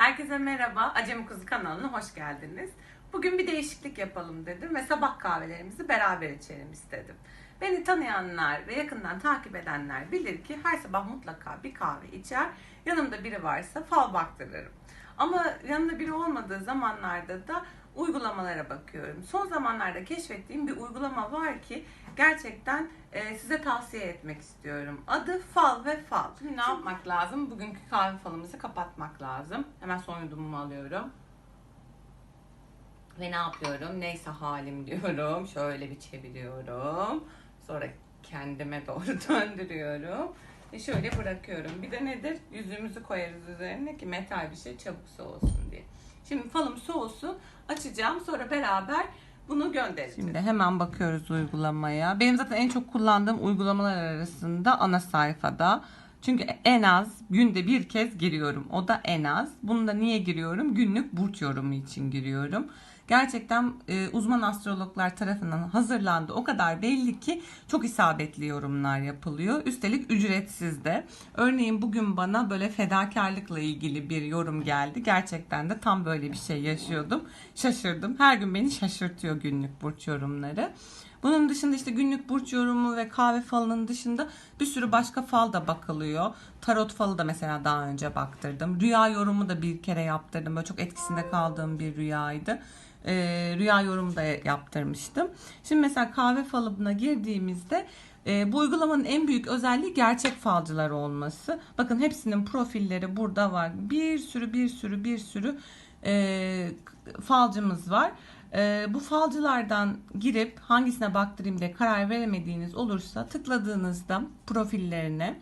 Herkese merhaba. Acemi Kuzu kanalına hoş geldiniz. Bugün bir değişiklik yapalım dedim ve sabah kahvelerimizi beraber içelim istedim. Beni tanıyanlar ve yakından takip edenler bilir ki her sabah mutlaka bir kahve içer. Yanımda biri varsa fal baktırırım. Ama yanımda biri olmadığı zamanlarda da uygulamalara bakıyorum. Son zamanlarda keşfettiğim bir uygulama var ki gerçekten e, size tavsiye etmek istiyorum. Adı Fal ve Fal. Şimdi ne yapmak lazım? Bugünkü kahve falımızı kapatmak lazım. Hemen son yudumumu alıyorum. Ve ne yapıyorum? Neyse halim diyorum. Şöyle bir çeviriyorum. Sonra kendime doğru döndürüyorum. Ve şöyle bırakıyorum. Bir de nedir? Yüzümüzü koyarız üzerine ki metal bir şey çabuk soğusun diye. Şimdi falım soğusun. Açacağım. Sonra beraber bunu göndereceğiz. Şimdi hemen bakıyoruz uygulamaya. Benim zaten en çok kullandığım uygulamalar arasında ana sayfada. Çünkü en az günde bir kez giriyorum. O da en az. Bunu da niye giriyorum? Günlük burç yorumu için giriyorum. Gerçekten e, uzman astrologlar tarafından hazırlandı. O kadar belli ki çok isabetli yorumlar yapılıyor. Üstelik ücretsiz de. Örneğin bugün bana böyle fedakarlıkla ilgili bir yorum geldi. Gerçekten de tam böyle bir şey yaşıyordum. Şaşırdım. Her gün beni şaşırtıyor günlük burç yorumları. Bunun dışında işte günlük burç yorumu ve kahve falının dışında bir sürü başka fal da bakılıyor. Tarot falı da mesela daha önce baktırdım. Rüya yorumu da bir kere yaptırdım. Böyle çok etkisinde kaldığım bir rüyaydı. Ee, rüya yorumu da yaptırmıştım. Şimdi mesela kahve falına girdiğimizde e, bu uygulamanın en büyük özelliği gerçek falcılar olması. Bakın hepsinin profilleri burada var. Bir sürü bir sürü bir sürü e, falcımız var. Ee, bu falcılardan girip hangisine baktırayım diye karar veremediğiniz olursa tıkladığınızda profillerine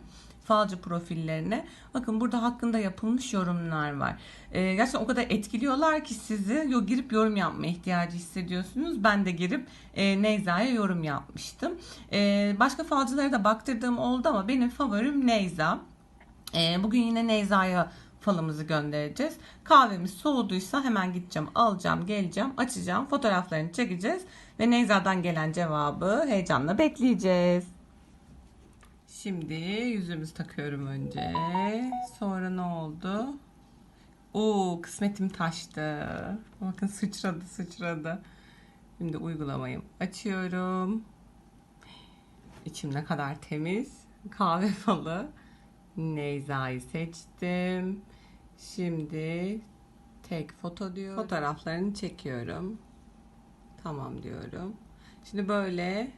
falcı profillerine bakın burada hakkında yapılmış yorumlar var. Ee, gerçekten o kadar etkiliyorlar ki sizi yo, girip yorum yapma ihtiyacı hissediyorsunuz. Ben de girip e, Neyza'ya yorum yapmıştım. Ee, başka falcılara da baktırdığım oldu ama benim favorim Neyza. Ee, bugün yine Neyza'ya falımızı göndereceğiz. Kahvemiz soğuduysa hemen gideceğim, alacağım, geleceğim, açacağım, fotoğraflarını çekeceğiz ve Neyza'dan gelen cevabı heyecanla bekleyeceğiz. Şimdi yüzümüzü takıyorum önce. Sonra ne oldu? Oo, kısmetim taştı. Bakın sıçradı, sıçradı. Şimdi uygulamayı açıyorum. İçim ne kadar temiz. Kahve falı. Neyza'yı seçtim. Şimdi tek foto diyor. Fotoğraflarını çekiyorum. Tamam diyorum. Şimdi böyle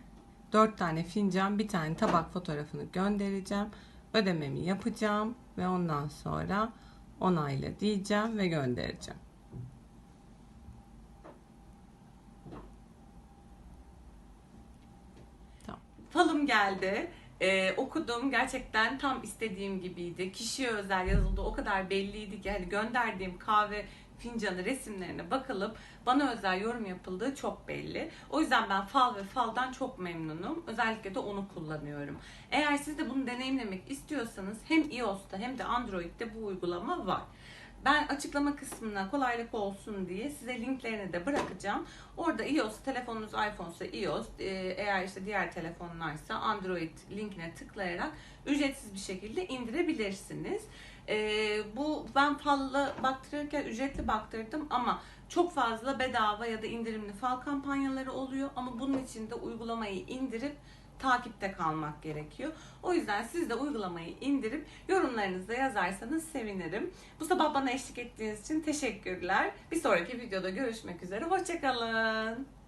dört tane fincan, bir tane tabak fotoğrafını göndereceğim. Ödememi yapacağım ve ondan sonra onayla diyeceğim ve göndereceğim. Tamam. Falım geldi. Ee, okudum gerçekten tam istediğim gibiydi. Kişiye özel yazıldı o kadar belliydi ki hani gönderdiğim kahve fincanı resimlerine bakılıp bana özel yorum yapıldığı çok belli. O yüzden ben fal ve faldan çok memnunum. Özellikle de onu kullanıyorum. Eğer siz de bunu deneyimlemek istiyorsanız hem iOS'ta hem de Android'de bu uygulama var. Ben açıklama kısmına kolaylık olsun diye size linklerini de bırakacağım. Orada iOS, telefonunuz iPhone'sa iOS, e, eğer işte diğer telefonlarsa Android linkine tıklayarak ücretsiz bir şekilde indirebilirsiniz. E, bu ben falla baktırırken ücretli baktırdım ama çok fazla bedava ya da indirimli fal kampanyaları oluyor ama bunun için de uygulamayı indirip takipte kalmak gerekiyor. O yüzden siz de uygulamayı indirip yorumlarınızı yazarsanız sevinirim. Bu sabah bana eşlik ettiğiniz için teşekkürler. Bir sonraki videoda görüşmek üzere. Hoşçakalın.